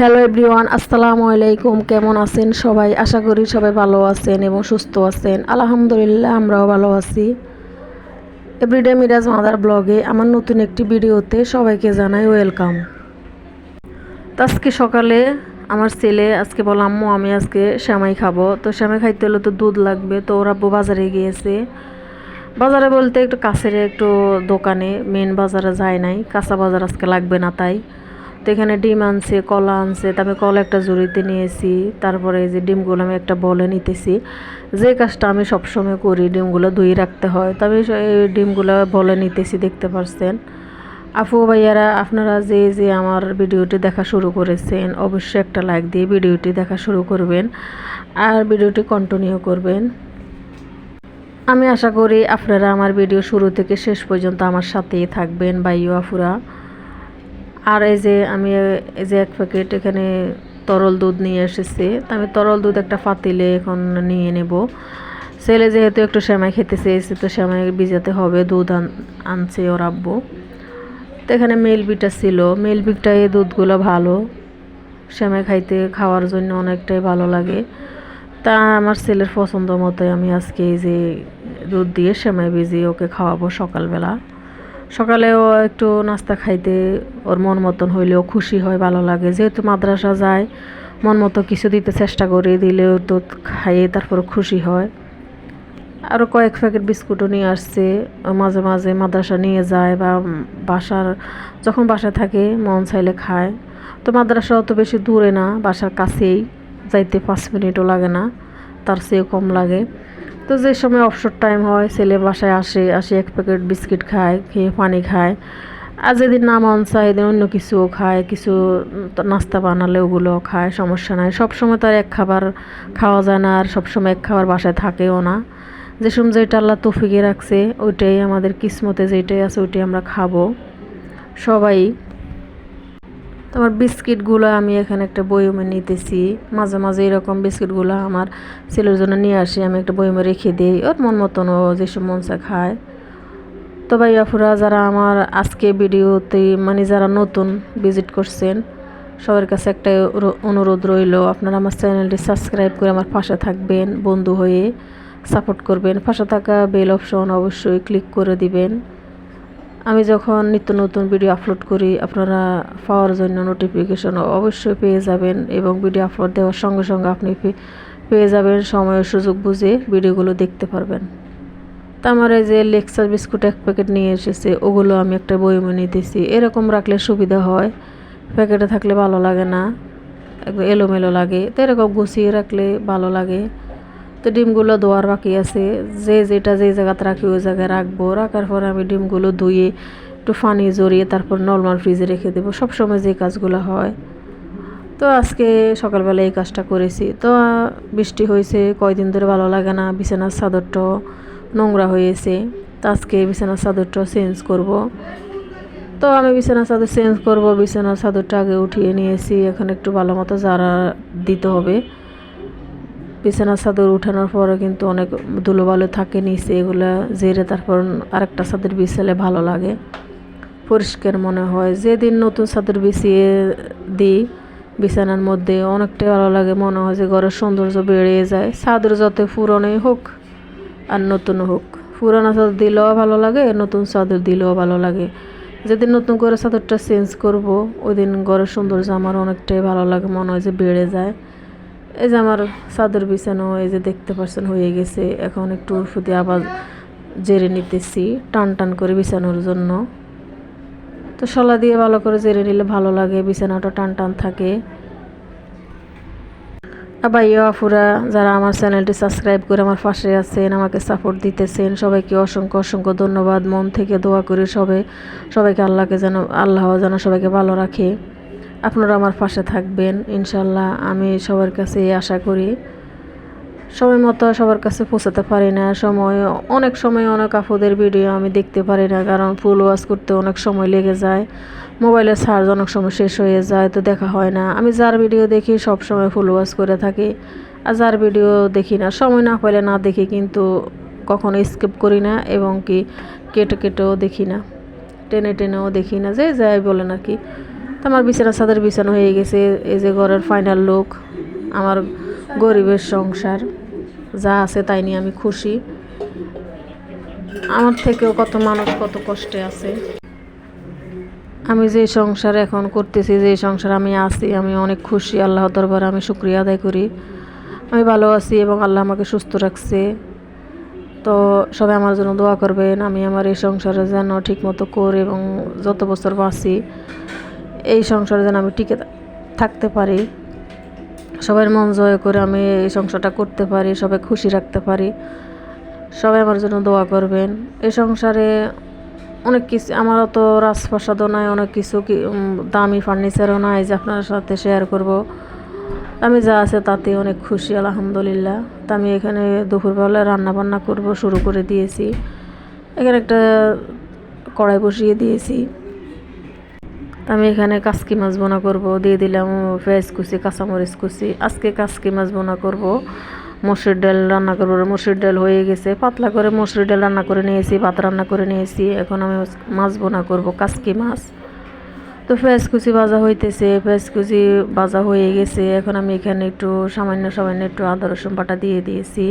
Hello everyone, আসসালামু আলাইকুম। কেমন আছেন সবাই? আশা করি সবাই ভালো আছেন এবং সুস্থ আছেন। আলহামদুলিল্লাহ, আমরাও ভালো আছি। এভরিডে মিরাজ মাদার ব্লগে আমার নতুন একটি ভিডিওতে সবাইকে জানাই ওয়েলকাম তো আজকে সকালে আমার ছেলে, আজকে বললাম আম্মু, আমি আজকে শ্যামাই খাব। তো শ্যামাই খাইতে হলে তো দুধ লাগবে। তো ওরা আব্বু বাজারে গিয়েছে। বাজারে বলতে একটু কাছের একটু দোকানে মেন বাজারে যায় নাই। কাঁচা বাজার আজকে লাগবে না তাই। তো এখানে ডিম আনছে, কলা আনছে। তারপরে কলা একটা জুড়িতে নিয়েছি। তারপরে এই যে ডিমগুলো আমি একটা বলে নিতেছি। যে কাজটা আমি সবসময় করি, ডিমগুলো ধুয়ে রাখতে হয়। তবে এই ডিমগুলো বলে নিতেছি, দেখতে পারছেন। আপু ভাইয়ারা, আপনারা যে যে আমার ভিডিওটি দেখা শুরু করেছেন, অবশ্যই একটা লাইক দিয়ে ভিডিওটি দেখা শুরু করবেন আর ভিডিওটি কন্টিনিউ করবেন। আমি আশা করি আপনারা আমার ভিডিও শুরু থেকে শেষ পর্যন্ত আমার সাথেই থাকবেন বাইও আফুরা আর এই যে আমি এই যে এক প্যাকেট এখানে তরল দুধ নিয়ে এসেছি, তা আমি তরল দুধ একটা ফাতিলে এখন নিয়ে নেব। ছেলে যেহেতু একটু সেমাই খেতে চেয়েছে, তো সেমাই ভিজাতে হবে, দুধ আনছে ওর আব্বু। তো এখানে মেলবিটা ছিল, মেলবিটা এই দুধগুলো ভালো। সেমাই খাইতে, খাওয়ার জন্য অনেকটাই ভালো লাগে। তা আমার ছেলের পছন্দ মতোই আমি আজকে এই যে দুধ দিয়ে সেমাই ভিজিয়ে ওকে খাওয়াবো সকালবেলা। সকালেও একটু নাস্তা খাইতে ওর মন মতন হইলেও খুশি হয়, ভালো লাগে। যেহেতু মাদ্রাসা যায়, মন মতো কিছু দিতে চেষ্টা করে, দিলেও তো খাইয়ে তারপর খুশি হয়। আরও কয়েক প্যাকেট বিস্কুটও নিয়ে আসছে, মাঝে মাঝে মাদ্রাসা নিয়ে যায় বা বাসার, যখন বাসায় থাকে, মন চাইলে খায়। তো মাদ্রাসা অত বেশি দূরে না, বাসার কাছেই, যাইতে পাঁচ মিনিটও লাগে না, তার চেয়েও কম লাগে। তো যে সময় অবসর টাইম হয়, ছেলে বাসায় আসে আসে এক প্যাকেট বিস্কিট খায়, খেয়ে পানি খায়। আর যেদিন না মন চায় এদিন অন্য কিছুও খায়, কিছু নাস্তা বানালে ওগুলো খায়, সমস্যা নাই। সবসময় তার এক খাবার খাওয়া যায় না, আর সবসময় এক খাবার বাসায় থাকেও না। যে সময় যেটা আল্লাহ তফিকে রাখছে, ওইটাই আমাদের কিসমতে যেটাই আছে, ওইটাই আমরা খাব। সবাই তোমার বিস্কিটগুলো আমি এখানে একটা বয়মে নিতেছি। মাঝে মাঝে এরকম বিস্কিটগুলো আমার ছেলের জন্য নিয়ে আসি, আমি একটা বয়মে রেখে দিই। ওর মন মতন ও যেসব মনসা খায়। তো ভাই আফুরা যারা আমার আজকে ভিডিওতে মানে যারা নতুন ভিজিট করছেন, সবার কাছে একটা অনুরোধ রইল, আপনারা আমার চ্যানেলটি সাবস্ক্রাইব করে আমার পাশে থাকবেন, বন্ধু হয়ে সাপোর্ট করবেন। পাশে থাকা বেল অপশন অবশ্যই ক্লিক করে দিবেন। আমি যখন নিত্য নতুন ভিডিও আপলোড করি, আপনারা পাওয়ার জন্য নোটিফিকেশন অবশ্যই পেয়ে যাবেন এবং ভিডিও আপলোড দেওয়ার সঙ্গে সঙ্গে আপনি পেয়ে যাবেন সময় সুযোগ বুঝে ভিডিওগুলো দেখতে পারবেন। তা আমার এই যে লেক্সার বিস্কুট এক প্যাকেট নিয়ে এসেছে, ওগুলো আমি একটা বই বইমে নিতেছি এরকম রাখলে সুবিধা হয় প্যাকেটে থাকলে ভালো লাগে না একবার এলোমেলো লাগে। তো এরকম গুছিয়ে রাখলে ভালো লাগে। তো ডিমগুলো ধোয়ার বাকি আছে। যে যেটা যে জায়গাতে রাখি, ওই জায়গায় রাখব। রাখার পর আমি ডিমগুলো ধুয়ে একটু পানি জড়িয়ে তারপর নর্মাল ফ্রিজে রেখে দেবো। সবসময় যে কাজগুলো হয়। তো আজকে সকালবেলা এই কাজটা করেছি। তো বৃষ্টি হয়েছে, কয়দিন ধরে ভালো লাগে না। বিছানার চাদরটাও নোংরা হয়েছে। তো আজকে বিছানার চাদরটাও চেঞ্জ করব। তো আমি বিছানার চাদর চেঞ্জ করব। বিছানার চাদরটা আগে উঠিয়ে নিয়েছি। এখন একটু ভালো মতো জারা দিতে হবে। বিছানার চাদর উঠানোর পরে কিন্তু অনেক ধুলোবালু থাকে নিচে, এগুলো জেরে তারপর আরেকটা চাদর বিছালে ভালো লাগে। পরিষ্কার মনে হয়। যেদিন নতুন চাদর বিছিয়ে দিই, বিছানার মধ্যে অনেকটাই ভালো লাগে। মনে হয় যে ঘরের সৌন্দর্য বেড়ে যায়। চাদর যত পুরনোই হোক আর নতুন হোক, পুরানো চাদর দিলেও ভালো লাগে, নতুন চাদর দিলেও ভালো লাগে। যেদিন নতুন করে চাদরটা চেঞ্জ করব ওই দিন ঘরের সৌন্দর্য আমার অনেকটাই ভালো লাগে। মনে হয় যে বেড়ে যায়। এই যে আমার চাদর বিছানো, এই যে দেখতে পাচ্ছেন হয়ে গেছে। এখন একটু ফুটে আবার জেরে নিতেছি, টান টান করে বিছানোর জন্য। তো শলা দিয়ে ভালো করে জেরে নিলে ভালো লাগে, বিছানাটা টান টান থাকে। আবার ইয়ে আফুরা যারা আমার চ্যানেলটি সাবস্ক্রাইব করে আমার পাশে আছেন, আমাকে সাপোর্ট দিতেছেন, সবাইকে অসংখ্য অসংখ্য ধন্যবাদ। মন থেকে দোয়া করি সবে, সবাইকে আল্লাহকে যেন, আল্লাহ যেন সবাইকে ভালো রাখে। আপনারা আমার পাশে থাকবেন, ইনশাল্লাহ আমি সবার কাছে আশা করি। সময় মতো সবার কাছে পৌঁছাতে পারি না, সময়, অনেক সময় অনেক আপুদের ভিডিও আমি দেখতে পারি না, কারণ ফুল ওয়াশ করতে অনেক সময় লেগে যায় মোবাইলের চার্জ অনেক সময় শেষ হয়ে যায়, তো দেখা হয় না। আমি যার ভিডিও দেখি সব সময় ফুল ওয়াশ করে থাকি, আর যার ভিডিও দেখি না, সময় না পাইলে না দেখি কিন্তু কখনো স্কিপ করি না, এবং কি কেটে কেটেও দেখি না, টেনে টেনেও দেখি না, যে যাই বলে নাকি তো আমার বিছানা চাদর বিছানো হয়ে গেছে, এই যে ঘরের ফাইনাল লুক আমার গরিবের সংসার, যা আছে তাই নিয়ে আমি খুশি। আমার থেকেও কত মানুষ কত কষ্টে আছে। আমি যে সংসার এখন করতেছি, যে সংসার আমি আছি, আমি অনেক খুশি, আল্লাহ দরবারে আমি শুক্রিয়া আদায় করি। আমি ভালো আছি এবং আল্লাহ আমাকে সুস্থ রাখছে। তো সবাই আমার জন্য দোয়া করবেন, আমি আমার এই সংসারে যেন ঠিকমতো করে এবং যত বছর বাঁচি এই সংসারে যেন আমি টিকে থাকতে পারি। সবার মন জয় করে আমি এই সংসারটা করতে পারি, সবাই খুশি রাখতে পারি। সবাই আমার জন্য দোয়া করবেন। এই সংসারে অনেক কিছু, আমারও তো রাজপ্রাসাদও নাই, অনেক কিছু কি- দামি ফার্নিচারও নাই যে আপনার সাথে শেয়ার করব। আমি যা আছে তাতে অনেক খুশি, আলহামদুলিল্লাহ। তা আমি এখানে দুপুরবেলা রান্না বান্না করব, শুরু করে দিয়েছি। এখানে একটা কড়াই বসিয়ে দিয়েছি। আমি এখানে কাসকি মাছ বোনা করব, দিয়ে দিলাম পেঁয়াজ কুচি, কাঁচামরিচ কুচি। আজকে কাসকি মাছ বোনা করব। মসুর ডাল রান্না করব। মসুর ডাল হয়ে গেছে। পাতলা করে মসুর ডাল রান্না করে নিয়েছি, ভাত রান্না করে নিয়েছি। এখন আমি মাছ বোনা করব, কাসকি মাছ। তো পেঁয়াজ কুচি ভাজা হইতেছে। পেঁয়াজ কুচি ভাজা হয়ে গেছে। এখন আমি এখানে একটু সামান্য সামান্য একটু আদা, রসুন বাটা দিয়ে দিয়েছি।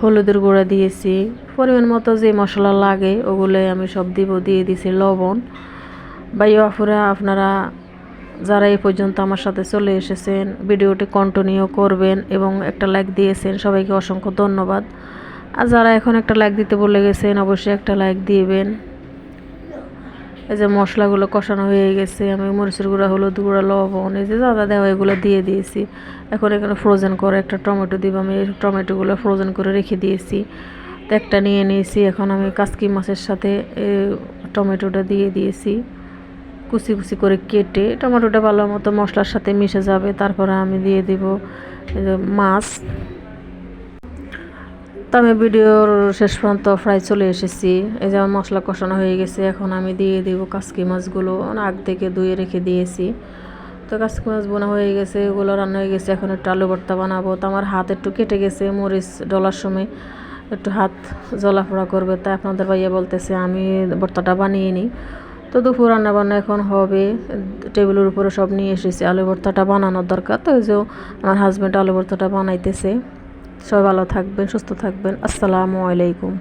হলুদের গুঁড়া দিয়েছি। পরিমাণ মতো যে মশলা লাগে, ওগুলোই আমি সব দিব। দিয়ে দিয়েছি লবণ। ভাই বাপুরা আপনারা যারা এই পর্যন্ত আমার সাথে চলে এসেছেন, ভিডিওটি কন্টিনিউ করবেন এবং একটা লাইক দিয়েছেন, সবাইকে অসংখ্য ধন্যবাদ। আর যারা এখন একটা লাইক দিতে বলে গেছেন, অবশ্যই একটা লাইক দিবেন। এই যে মশলাগুলো কষানো হয়ে গেছে, আমি মরিচের গুঁড়া, হলুদ গুঁড়া, লবণ, এই যে দাদা দেওয়া এগুলো দিয়ে দিয়েছি। এখন এখানে ফ্রোজেন করে একটা টমেটো দিব, আমি এই টমেটোগুলো ফ্রোজেন করে রেখে দিয়েছি। তো একটা নিয়ে নিয়েছি, এখন আমি কাসকি মাছের সাথে টমেটোটা দিয়ে দিয়েছি। কুচি কুচি করে কেটে টমেটোটা ভালো মতো মশলার সাথে মিশে যাবে, তারপরে আমি দিয়ে দিব মাছ। তো আমি ভিডিওর শেষ পর্যন্ত প্রায় চলে এসেছি। এই যে আমার মশলা কষানো হয়ে গেছে, এখন আমি দিয়ে দিব কাসকি মাছগুলো আগ থেকে ধুয়ে রেখে দিয়েছি। তো কাসকি মাছ বোনা হয়ে গেছে, এগুলো রান্না হয়ে গেছে, এখন একটু আলু ভর্তা বানাবো। তো আমার হাত একটু কেটে গেছে, মরিচ ডলার সময় একটু হাত জ্বলাফোড়া করবে। তাই আপনাদের ভাইয়া বলতেছে, আমি ভর্তাটা বানিয়ে নিই। তো দুপুর রান্না বান্না এখন হবে। টেবিলের উপরে সব নিয়ে এসেছি, আলু ভর্তাটা বানানোর দরকার। তো ওই যে আমার হাজব্যান্ড আলু ভর্তাটা বানাইতেছে। সবাই ভালো থাকবেন, সুস্থ থাকবেন। আসসালামু আলাইকুম।